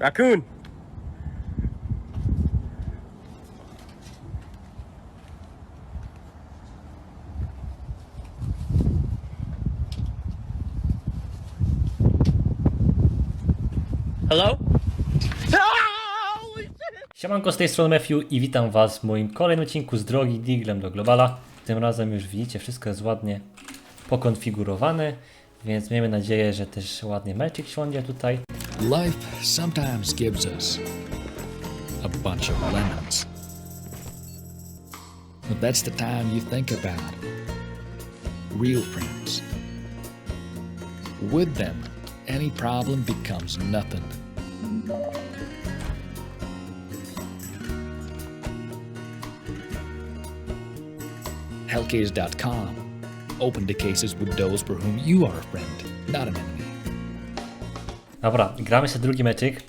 Raccoon! Hello? Siemanko, z tej strony Matthew i witam was w moim kolejnym odcinku z drogi Diglem do Globala. Tym razem już widzicie, wszystko jest ładnie pokonfigurowane, więc miejmy nadzieję, że też ładnie meczek siądzie tutaj. Life sometimes gives us a bunch of lemons. But that's the time you think about real friends. With them, any problem becomes nothing. Hellcase.com. Open the cases with those for whom you are a friend, not an enemy. Dobra, gramy sobie drugi meczyk.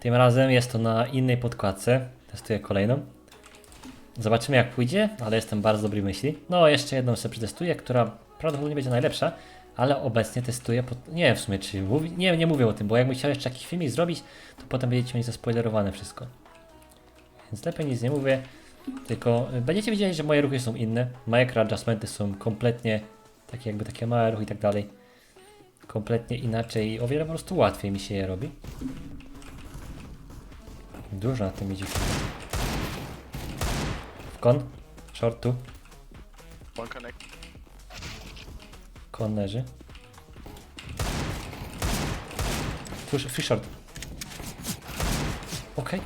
Tym razem jest to na innej podkładce. Testuję kolejną. Zobaczymy jak pójdzie, ale jestem bardzo dobrej myśli. No, jeszcze jedną sobie przetestuję, która prawdopodobnie będzie najlepsza, ale obecnie testuję. Pod... Nie wiem w sumie, czy mówi... nie, nie mówię o tym, bo jakbym chciał jeszcze jakiś filmik zrobić, to potem będziecie mieć zaspoilerowane wszystko. Więc lepiej nic nie mówię, tylko y, będziecie widzieli, że moje ruchy są inne. Micro adjustmenty są kompletnie takie jakby takie małe ruchy i tak dalej kompletnie inaczej i o wiele po prostu łatwiej mi się je robi. Dużo na tym idzie. W kon, short tu, One connect. kon leży. Tu free short. Okej.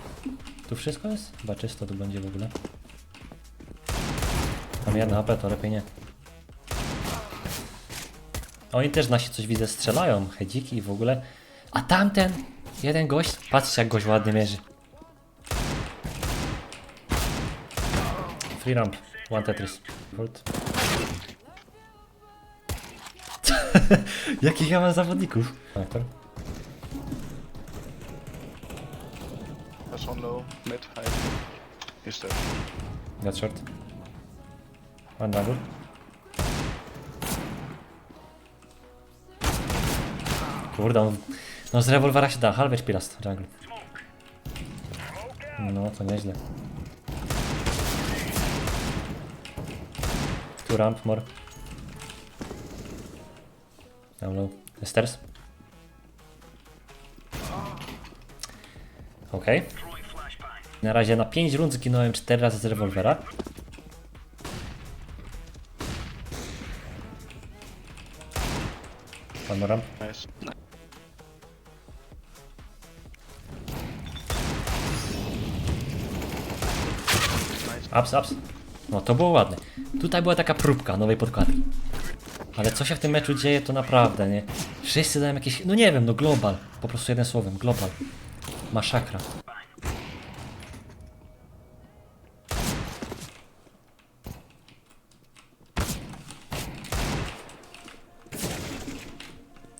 Tu wszystko jest? Chyba czysto tu będzie w ogóle. Mam jedno HP, to lepiej nie. Oni też nasi coś widzę strzelają, hedziki i w ogóle. A tamten, jeden gość, patrzcie jak gość ładnie mierzy. Free ramp, one Tetris. Jakich ja mam zawodników? Aktor. There's one low. Mid, high. He's dead. Got short. One double. Kurde, on, no z rewolwera się da, halvage pilast, jungle. No, to nieźle. Tu ramp, more. Down low. Stairs. Okej. Na razie na 5 rund zginąłem 4 razy z rewolwera. Ramp. Nice. Ups, ups. No to było ładne. Tutaj była taka próbka nowej podkładki. Ale co się w tym meczu dzieje, to naprawdę, nie? Wszyscy dają jakieś, no nie wiem, no global. Po prostu jednym słowem, global. Masakra.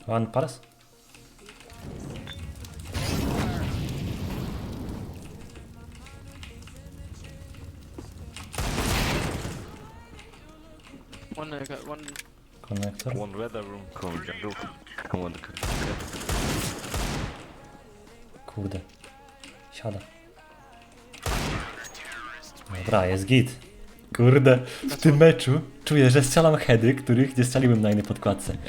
One pass? One, uh, got one. Connector. One red room, come jungle. Come on, Kurde. Siada. Dobra, jest git. Kurde, w tym meczu czuję, że strzelam heady, których nie strzeliłem na innej podkładce.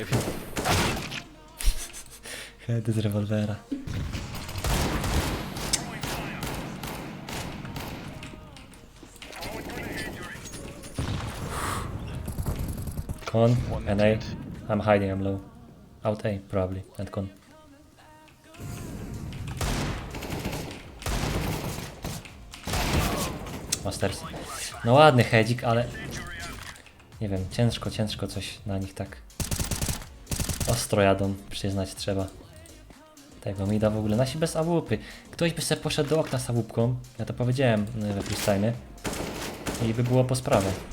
Heady z rewolwera. Con, and A. I'm hiding, I'm low. Out A, probably, and con. Masters. No ładny hedzik, ale... Nie wiem, ciężko, ciężko coś na nich tak... Ostro jadą, przyznać trzeba. Tego mi da w ogóle nasi bez awupy. Ktoś by se poszedł do okna z awupką, ja to powiedziałem y, we freestyle. I by było po sprawie.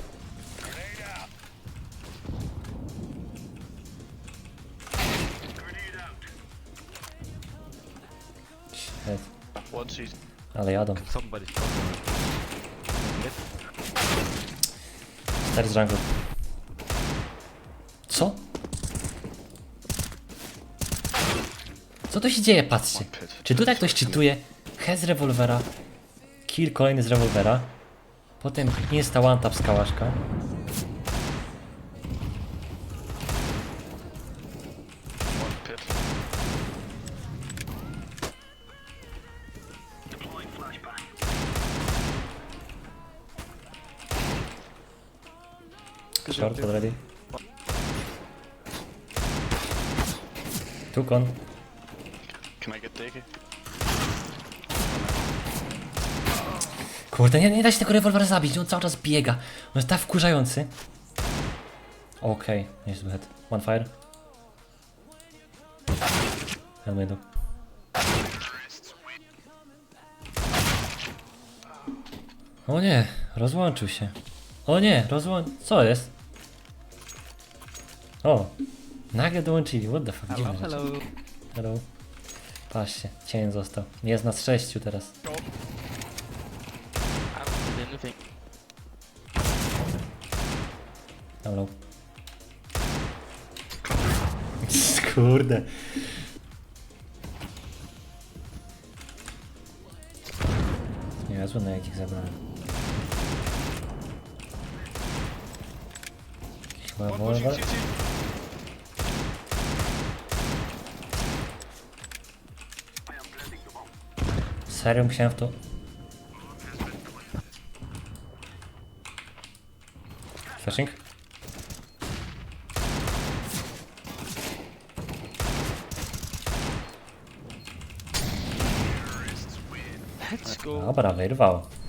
Ale jadą. Somebody Stary z jungle. Co? Co to się dzieje? Patrzcie. Czy tutaj ktoś czytuje? He z rewolwera. Kill kolejny z rewolwera. Potem insta one tap z kałaszka. Short already. Tu kon. Can I get Deke? Kurde, nie, nie da się tego rewolwera zabić, on cały czas biega. On jest tak wkurzający. Okej, okay, niezły head. One fire. Helmedu. O nie, rozłączył się. O nie, rozłącz... Co jest? O, nagle dołączyli, what the fuck, dziwne rzeczy. Hello. Hello. Patrzcie, cień został. Jest nas sześciu teraz. I don't did anything. Hello. Kurde. Niezły na jakich zabrałem. Jakiś chyba One wolwer. CT. Serio musiałem w to... Flashing? Let's go. Dobra, wyrwał.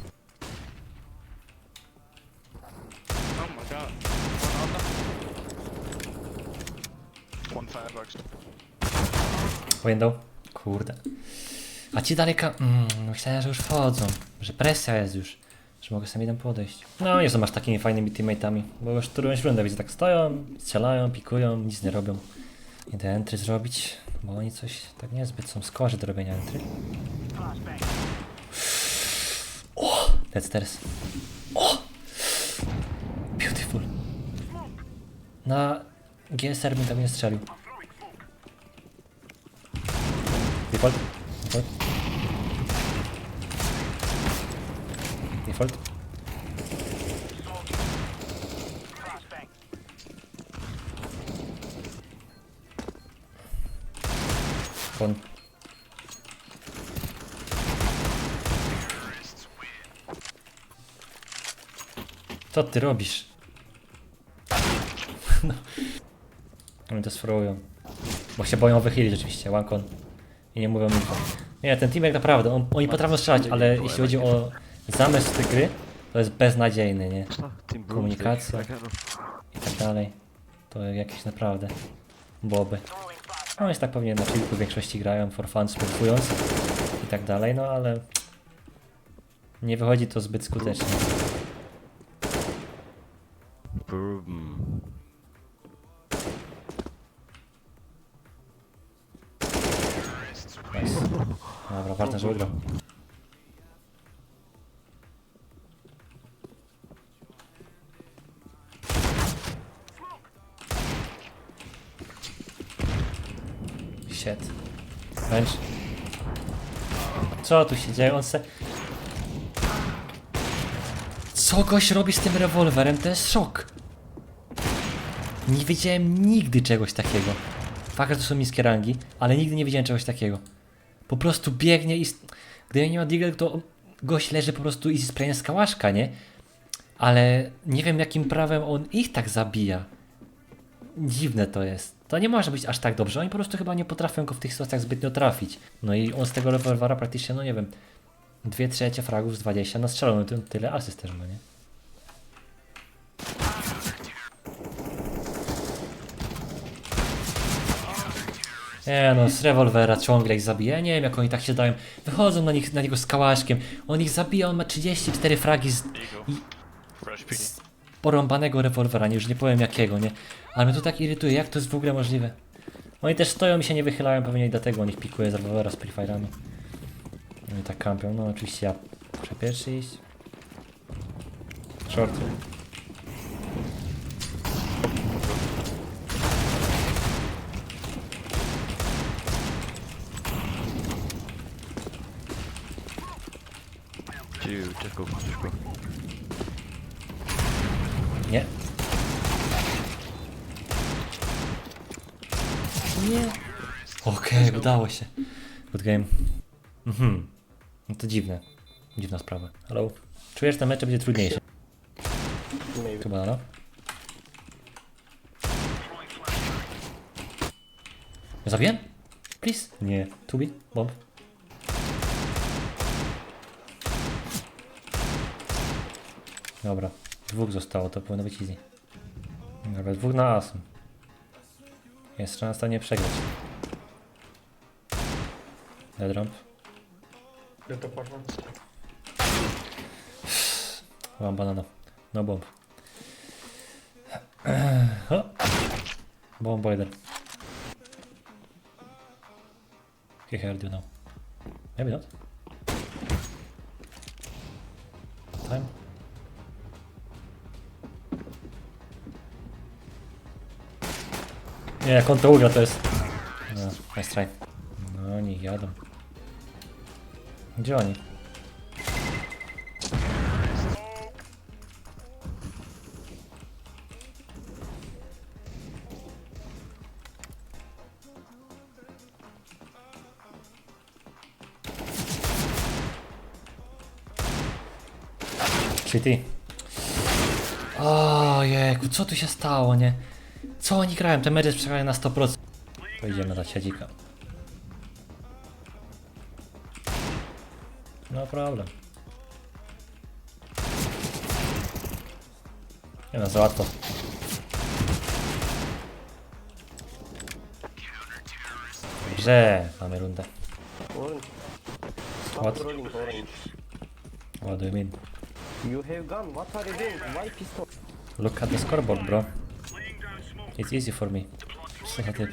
Window. Kurde. A ci daleka... Mm, myślałem, że już wchodzą. Że presja jest już. Że mogę sam jeden podejść. No nie są aż takimi fajnymi teammate'ami. Bo już którąś rundę widzę tak stoją, strzelają, pikują, nic nie robią. Idę entry zrobić, bo oni coś tak niezbyt są skorzy do robienia entry. O! Dead stairs. O! Beautiful. Na GSR bym tam nie strzelił. Default. Default. Default. Kon. Co ty robisz? No. Oni to sfrują. Bo się boją wychylić rzeczywiście, one con. I nie mówią nic. Nie, ten teamek naprawdę, on, oni potrafią strzelać, ale jeśli chodzi o zamysł tej gry, to jest beznadziejny, nie? Komunikacja. I don't know. I tak dalej. To jakieś naprawdę boby. No jest tak pewnie na kilku większości grają for fun, spróbując i tak dalej, no ale nie wychodzi to zbyt skutecznie. Boom. Dobra, ważne, że wygrał. Shit. Wręcz. Co tu się dzieje? On se... Co goś robi z tym rewolwerem? To jest szok. Nie wiedziałem nigdy czegoś takiego. Fakt, że to są niskie rangi, ale nigdy nie widziałem czegoś takiego. Po prostu biegnie i... Gdyby nie ma Deagle, to gość leży po prostu i spraynie z kałaszka, nie? Ale nie wiem jakim prawem on ich tak zabija. Dziwne to jest. To nie może być aż tak dobrze. Oni po prostu chyba nie potrafią go w tych sytuacjach zbytnio trafić. No i on z tego rewolwera praktycznie, no nie wiem, dwie trzecie fragów z 20 nastrzelał, no to tyle asyst też ma, nie? Nie no, z rewolwera ciągle ich zabija. Ja nie wiem jak oni tak się dają. Wychodzą na, nich, na niego z kałaszkiem. On ich zabija, on ma 34 fragi z, i, z porąbanego rewolwera, nie, już nie powiem jakiego, nie? Ale mnie to tak irytuje, jak to jest w ogóle możliwe? Oni też stoją i się nie wychylają, pewnie i dlatego on ich pikuje z rewolwera z prefire'ami. Oni tak kampią, no oczywiście ja muszę pierwszy iść. Short. Go, just go. Nie. Nie. Okej, udało się. Good game. Mhm. No to dziwne. Dziwna sprawa. Hello. Czujesz, że ten mecz będzie trudniejszy? Chyba, no. Zabiłem? Please? Nie. Tubi? Bomb? Dobra. Dwóch zostało, to powinno być easy. Dobra, dwóch na asum. Jest szansa nie przegrać. Dead ramp. Mam banana. No bomb. O! Bomb boiler. He heard you now. Maybe not. Time. Nie, jak on to ugra, to jest... No, nice try. No, oni jadą. Gdzie oni? Shitty. Ojejku, co tu się stało, nie? Co oni grają? Te mecze przegrają na 100%. To idziemy za siedzika. No problem. Nie no, za łatwo. Dobrze, mamy rundę. What? Rolling orange. What do you mean? You have gun. What are you doing? Why pistol? Look at the scoreboard, bro. It's easy for me. Psychotyp.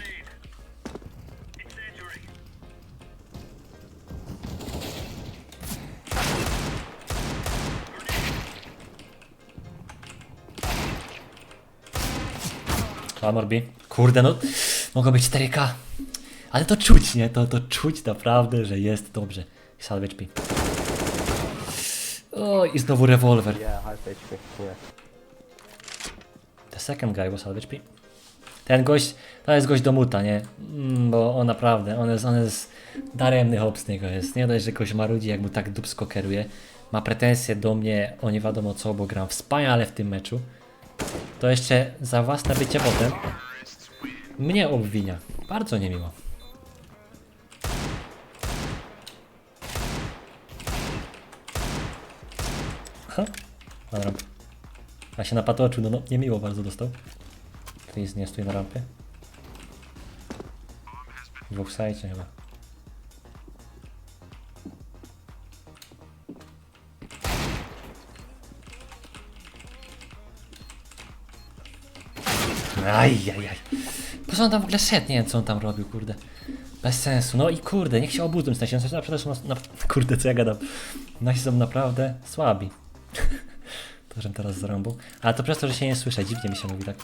Clamor B. Kurde, no mogło być 4K. Ale to czuć, nie? To, to czuć naprawdę, że jest dobrze. Salvage B. O, i znowu rewolwer. The second guy was salvage P. Ten gość, to jest gość do muta, nie? Mm, bo on naprawdę, on jest, on jest daremny hop z niego jest. Nie dość, że gość marudzi, jak mu tak dupsko kieruje. Ma pretensje do mnie o nie wiadomo co, bo gram wspaniale w tym meczu. To jeszcze za własne bycie potem mnie obwinia. Bardzo niemiło. Ha? Dobra. A się napatoczył, no, no niemiło bardzo dostał. Please nie stój na rampie. Dwóch sajcie chyba. Aj, aj, aj. Po co on tam w ogóle szedł? Nie wiem co on tam robił, kurde. Bez sensu. No i kurde, niech się obudzą z się naprawdę są na, Kurde, co ja gadam. Nasi są naprawdę słabi. to, żem teraz zarąbał. Ale to przez to, że się nie słyszę. Dziwnie mi się mówi tak.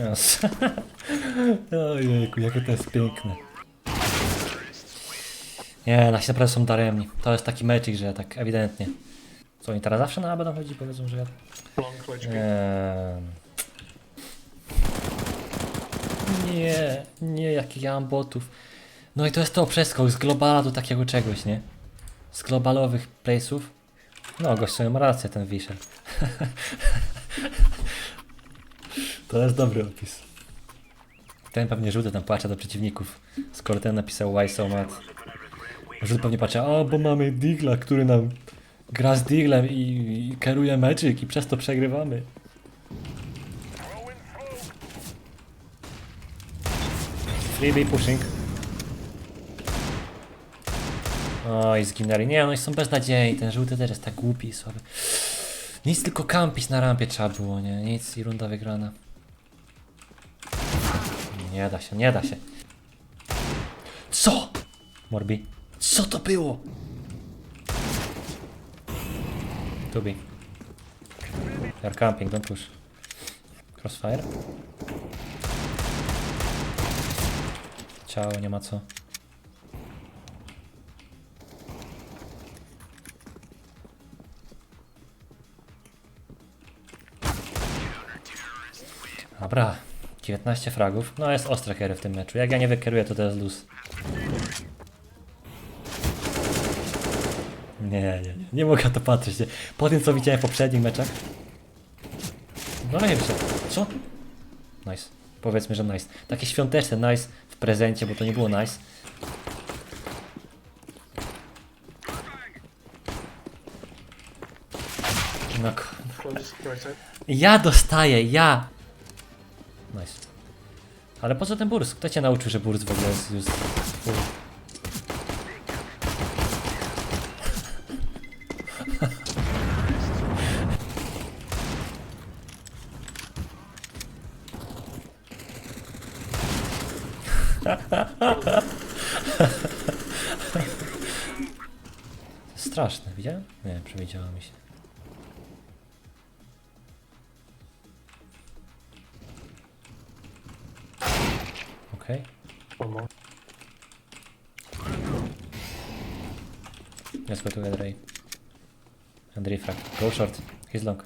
Yes. Ojejku, jakie to jest piękne. Nie, nasi naprawdę są daremni. To jest taki meczik, że tak ewidentnie. Co oni teraz zawsze na A będą chodzić? Powiedzą, że ja... Nie, nie, nie, jaki ja mam botów. No i to jest to przeskok z globala do takiego czegoś, nie? Z globalowych place'ów. No, gościu ma rację, ten Wisher. to jest dobry opis. Ten pewnie żółty tam płacze do przeciwników. Skoro ten napisał why so much. Żółty pewnie patrzy, o, bo mamy Digla, który nam gra z Diglem i, i kieruje meczyk i przez to przegrywamy. Freebie pushing. Oj, zginęli. Nie, no i są beznadziejni. Ten żółty też jest tak głupi i słaby. Nic, tylko kampić na rampie trzeba było, nie? Nic i runda wygrana nie da się, nie da się. Co? Morbi. Co to było? Tubi. They're camping, don't push. Crossfire. Ciało, nie ma co. Dobra. 19 fragów. No jest ostre kiery w tym meczu. Jak ja nie wykieruję, to to jest luz. Nie, nie, nie. Nie mogę to patrzeć. Po tym, co widziałem w poprzednich meczach. No nie wiem, co? Nice. Powiedzmy, że nice. Takie świąteczne nice w prezencie, bo to nie było nice. No Ja dostaję, ja! Nice. Ale po co ten burs? Kto cię nauczył, że burs w ogóle jest już... Straszne, widziałem? Nie, przewidziało mi się. Okej. Let's go together, Ray. And refract. Go short. He's long.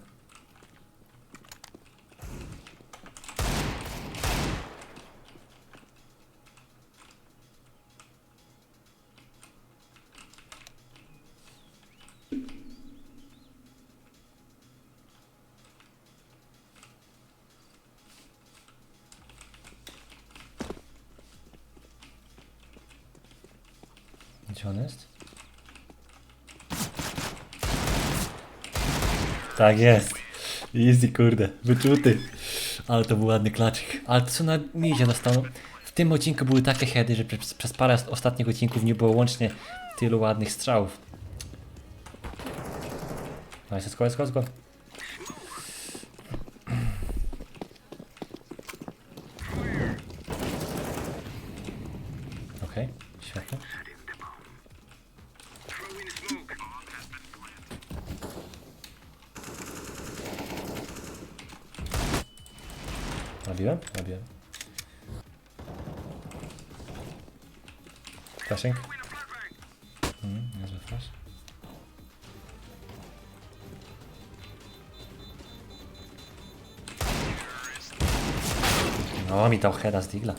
Gdzie on jest? Tak jest. Easy kurde, wyczuty. Ale to był ładny klaczyk. Ale to co na midzie dostaną. W tym odcinku były takie heady, że przez, przez parę ostatnich odcinków nie było łącznie tylu ładnych strzałów. Nice, let's go, let's go. No, mi dał heada z digla.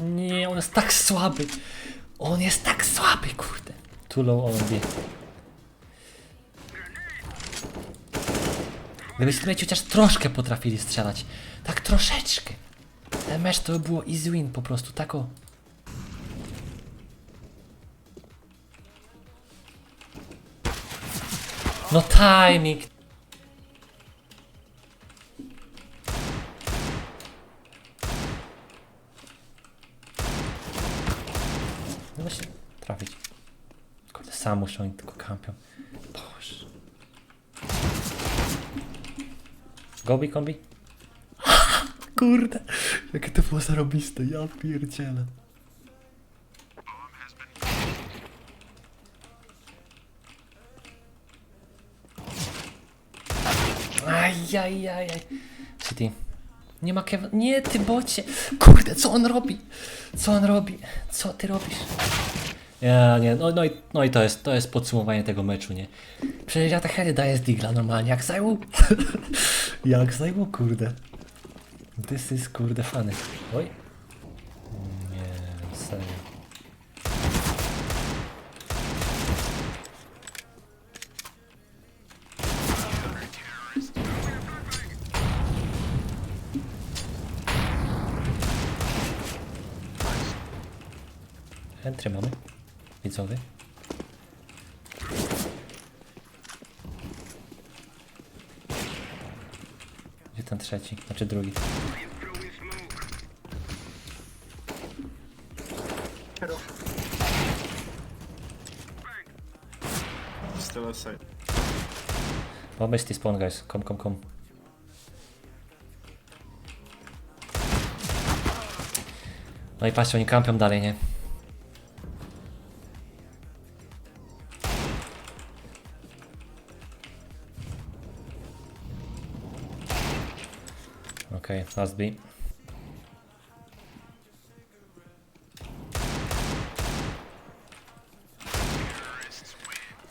Nie, on jest tak słaby. On jest tak słaby, kurde. Too low on B. Gdybyście chociaż troszkę potrafili strzelać. Tak troszeczkę. Ten mecz to by było easy win po prostu, tak o. No timing. Kurde, sam muszą oni tylko kampią. Boże. Gobi kombi? Kurde, jakie to było zarobiste, ja pierdzielę. Ajajajaj. City. Nie ma Kevin. Nie, ty bocie. Kurde, co on robi? Co on robi? Co ty robisz? Ja, nie, no, no, i, no i to jest, to jest podsumowanie tego meczu, nie? Przecież ja te heady daję z digla normalnie, jak zajmu. jak zajmu, kurde. This is kurde fany. Oj. Nie, serio. Entry mamy. Widzowy. Gdzie ten trzeci? Znaczy drugi. Still outside. City spawn guys. Kom, kom, kom. No i patrzcie, oni kampią dalej, nie? Okej, okay, last B.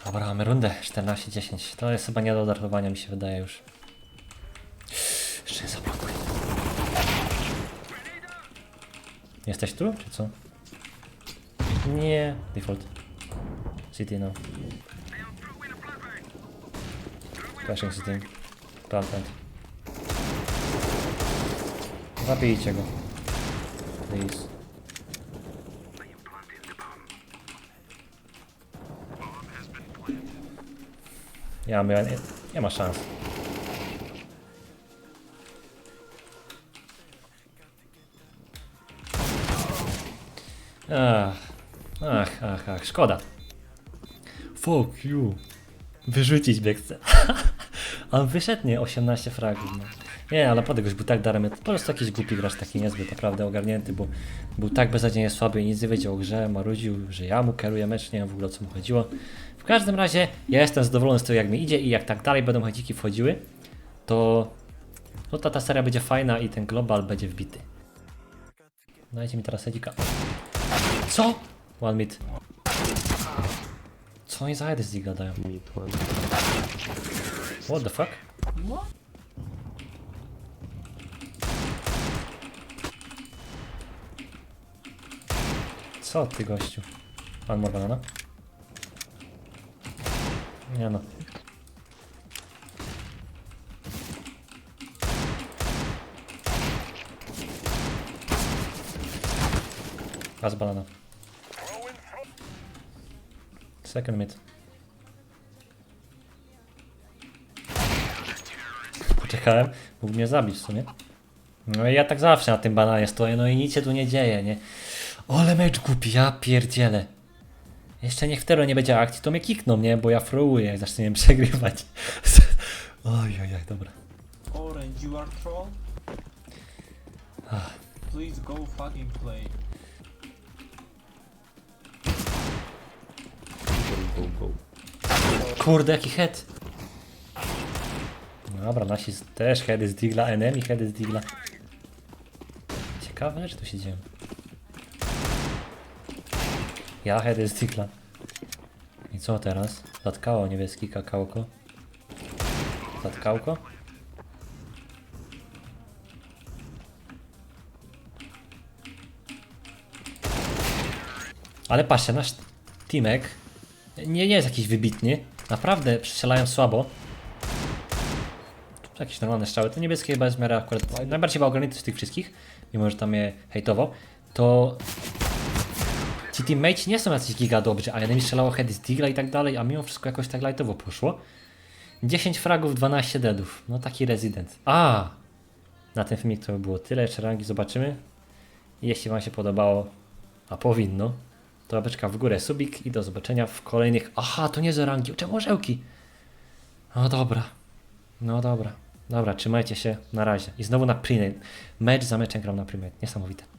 Dobra, mamy rundę 14-10. To jest chyba nie do odartowania, mi się wydaje już. Jeszcze nie. Jesteś tu, czy co? Nie, default. City now. Flashing city. Plant, plant. Zabijcie go. Please. Ja nie, nie ma szans. Ach, ach, ach, ach, szkoda. Fuck you. Wyrzucić bieg chcę. A on wyszedł, nie? 18 fragów. Nie, ale podegłoś był tak darem. Po prostu jakiś głupi gracz, taki niezbyt naprawdę ogarnięty, bo był tak beznadziejnie słaby i nic nie wiedział o grze, marudził, że ja mu kieruję mecz, nie wiem w ogóle o co mu chodziło. W każdym razie ja jestem zadowolony z tego jak mi idzie i jak tak dalej będą chodziki wchodziły, to no ta, ta seria będzie fajna i ten global będzie wbity. Dajcie mi teraz Edzika. Co? One mid. Co oni za heady z Diga dają? Mid one. What the fuck? Co ty gościu? Pan more banana? Nie no. Raz banana. Second mid. Poczekałem, mógł mnie zabić w sumie. No i ja tak zawsze na tym bananie stoję, no i nic się tu nie dzieje, nie? Ole mecz głupi, ja pierdzielę. Jeszcze niech w tero nie będzie akcji, to mnie kikną, nie? Bo ja frołuję, jak zaczniemy przegrywać. Oj, oj, oj, dobra. Orange, you are troll? Please go fucking play. Go, go, go. Kurde, jaki head. Dobra, nasi też heady z Digla, enemy heady z Digla. Ciekawe, że tu się dzieje. Ja heady z Digla. I co teraz? Zatkało niebieski kakałko. Zatkałko? Ale patrzcie, nasz teamek nie, nie jest jakiś wybitny. Naprawdę strzelają słabo. Tu jakieś normalne strzały. To niebieskie chyba jest w miarę akurat najbardziej chyba ogarnięty z tych wszystkich, mimo że tam je hejtował. To ci teammates nie są jacyś giga dobrzy, a jeden mi strzelało heady z Digla i tak dalej, a mimo wszystko jakoś tak lightowo poszło. 10 fragów, 12 deadów. No taki rezydent. A! Na ten filmik to by było tyle, jeszcze rangi zobaczymy. Jeśli Wam się podobało, a powinno, to łapeczka w górę, subik i do zobaczenia w kolejnych... Aha, to nie za rangi, czemu orzełki? No dobra, no dobra. Dobra, trzymajcie się, na razie. I znowu na premade. Mecz za meczem gram na premade, niesamowite.